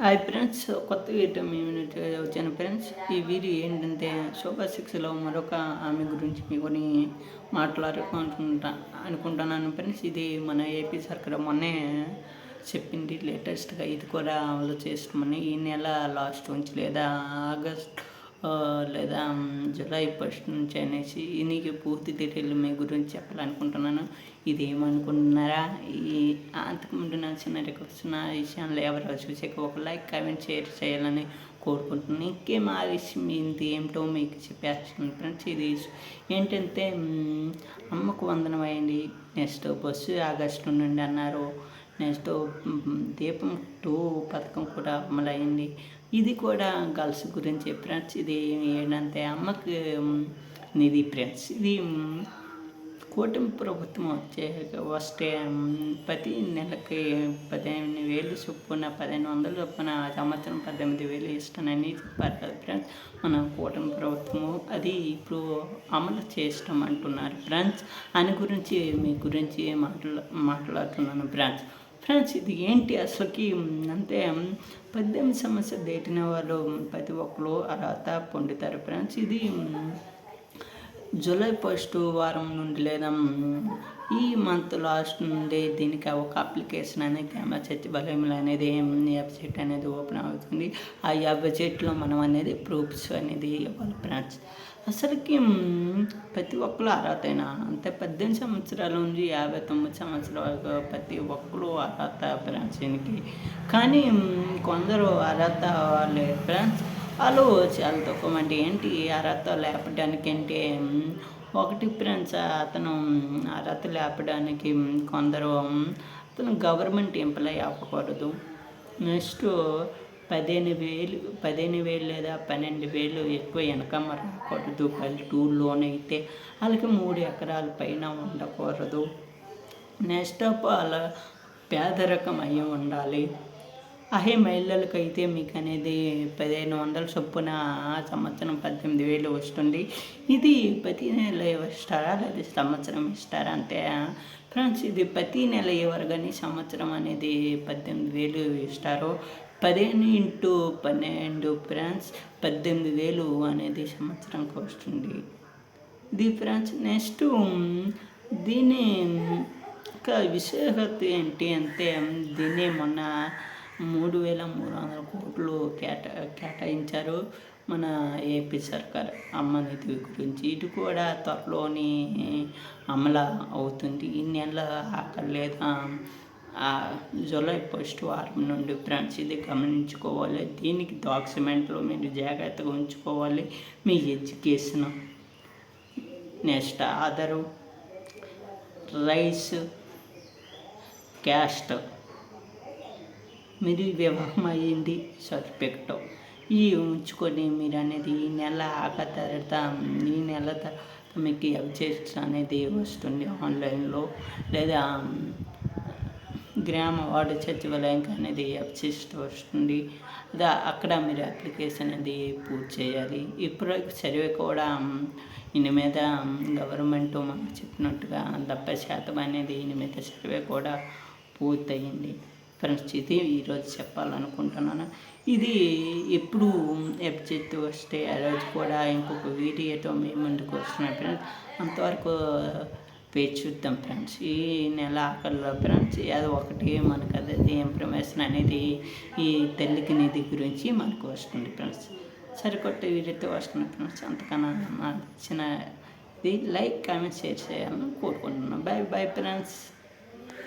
Hi friends కొత్త video మేము వచ్చాను ఫ్రెండ్స్. ఈ వీడియో ఏంటంటే శోభా సిక్స్లో మరొక ఆమె గురించి కొన్ని మాట్లాడుకుంటా అనుకుంటున్నాను ఫ్రెండ్స్. ఇది మన ఏపీ సర్కార్ మొన్నే చెప్పింది లేటెస్ట్గా ఇది కూడా అమలు చేస్తామని ఈ నెల లాస్ట్ నుంచి లేదా ఆగస్ట్ లేదా జూలై ఫస్ట్ నుంచి అనేసి నీకు పూర్తి డీటెయిల్ మీ గురించి చెప్పాలనుకుంటున్నాను. ఇది ఏమనుకుంటున్నారా ఈ అంతకుముందు నా చిన్న రిక్వెస్ట్ నా విషయాలు ఎవరు చూసాక ఒక లైక్ కామెంట్ షేర్ చేయాలని కోరుకుంటున్నాను. ఇంకేం మా విషయం ఇది ఏమిటో మీకు చెప్పేస్తాను ఫ్రెండ్స్. ఇది ఏంటంటే అమ్మకు వందనం అయింది. నెక్స్ట్ బస్సు ఆగస్టు నుండి అన్నారు. నెక్స్ట్ దీపం టూ పథకం కూడా అమలైంది. ఇది కూడా గర్ల్స్ గురించి ఫ్రెండ్స్ ఇది ఏంటంటే అమ్మకి నిధి ఫ్రెండ్స్ ఇది కూటమి ప్రభుత్వం వచ్చే వస్తే ప్రతి నెలకి పదిహేను వేలు చొప్పున పదిహేను వందలు చొప్పున ఆ సంవత్సరం పద్దెనిమిది వేలు ఇస్తానని చెప్పారు కదా ఫ్రెండ్స్. మన కూటమి ప్రభుత్వము అది ఇప్పుడు అమలు చేస్తాం అంటున్నారు ఫ్రెండ్స్. అని గురించి మీ గురించి మాట్లా మాట్లాడుతున్నాను ఫ్రెండ్స్. ఫ్రెండ్స్ ఇది ఏంటి అసలుకి? అంటే పద్దెనిమిది సంవత్సరాలు దాటిన వాళ్ళు ప్రతి ఒక్కరు అర్హత పొందుతారు. ఫ్రెండ్స్ ఇది జూలై ఫస్ట్ వారం నుండి లేదా ఈ మంత్ లాస్ట్ నుండి దీనికి ఒక అప్లికేషన్ అనేది కెమెరా సచివాలయంలో అనేది వెబ్సైట్ అనేది ఓపెన్ అవుతుంది. ఆ వెబ్సైట్లో మనం అనేది ప్రూఫ్స్ అనేది ఇవ్వాలి ఫ్రెండ్స్. అసలుకి ప్రతి ఒక్కరు అర్హతైన? అంటే పద్దెనిమిది సంవత్సరాల నుంచి యాభై తొమ్మిది సంవత్సరాల వరకు ప్రతి ఒక్కరు అర్హత ఫ్రెండ్స్ దీనికి. కానీ కొందరు అర్హత లేదు ఫ్రెండ్స్. వాళ్ళు చాలా తక్కువ అంటే ఏంటి అర్హత లేపడానికి అంటే ఒకటి ఫ్రెండ్స్ అతను అర్హత లేపడానికి కొందరు అతను గవర్నమెంట్ ఎంప్లాయ్ అవ్వకూడదు. నెక్స్ట్ పదిహేను వేలు పదిహేను వేలు లేదా పన్నెండు వేలు ఎక్కువ ఇన్కమ్ రాకూడదు. పల్లెటూరులోనైతే అయితే వాళ్ళకి మూడు ఎకరాల పైన ఉండకూడదు. నెక్స్ట్ ఆఫ్ అలా పేదరికం అయి ఉండాలి. అహే మహిళలకైతే మీకు అనేది పదిహేను వందల చొప్పున సంవత్సరం పద్దెనిమిది వేలు వస్తుంది. ఇది ప్రతి నెల ఇస్తారా? లేదా సంవత్సరం ఇస్తారా అంటే ఫ్రెండ్స్ ఇది ప్రతి నెల ఇవ్వరు కానీ సంవత్సరం అనేది పద్దెనిమిది వేలు ఇస్తారు. పదిహేను ఇంటూ పన్నెండు ఫ్రెండ్స్ పద్దెనిమిది వేలు అనేది సంవత్సరంకి వస్తుంది. ఇది ఫ్రెండ్స్ నెక్స్ట్ దీని ఇంకా విశేషత ఏంటి అంటే దీన్ని మొన్న మూడు వేల మూడు వందల కోట్లు కేటా కేటాయించారు మన ఏపీ సర్కార్ అమ్మ నిధి గురించి. ఇది కూడా త్వరలోని అమలు అవుతుంది. ఈ నెల ఆఖరి లేదా జూలై ఫస్ట్ వారం నుండి ఫ్రెండ్స్ ఇది గమనించుకోవాలి. దీనికి డాక్యుమెంట్లు మీరు జాగ్రత్తగా ఉంచుకోవాలి. మీ education next Aadhaar. Rice caste మీరు వివాహం అయ్యింది సర్టిఫికెట్ ఈ ఉంచుకొని మీరు అనేది ఈ నెల ఆక తర్వాత ఈ నెల తర్వాత మీకు వెబ్సైట్స్ అనేది వస్తుంది ఆన్లైన్లో. లేదా గ్రామ వార్డు సచివాలయంకి అనేది వెబ్సైట్ వస్తుంది. అదా అక్కడ మీరు అప్లికేషన్ అనేది పూర్తి చేయాలి. ఇప్పుడు సర్వే కూడా దీని మీద గవర్నమెంట్ మనకు చెప్పినట్టుగా డెబ్బై శాతం అనేది దీని మీద సర్వే కూడా పూర్తయింది. ఫ్రెండ్స్ ఇది ఈరోజు చెప్పాలనుకుంటున్నాను. ఇది ఎప్పుడు వెబ్సైట్ వస్తే ఆ రోజు కూడా ఇంకొక వీడియోతో మేము ముందుకు వస్తున్నాం ఫ్రెండ్స్. అంతవరకు వేచి చూద్దాం ఫ్రెండ్స్. ఈ నెల ఆఖరిలో ఫ్రెండ్స్ అది ఒకటి మనకు అది ఇన్ఫర్మేషన్ అనేది ఈ తల్లికి నిధి గురించి మనకు వస్తుంది ఫ్రెండ్స్. సరికొట్ట వీడియోతో వస్తుంది ఫ్రెండ్స్. అంతకన్నా నాకు నచ్చిన ఇది లైక్ కామెంట్ షేర్ చేయాలని కోరుకుంటున్నాను. Bye bye friends.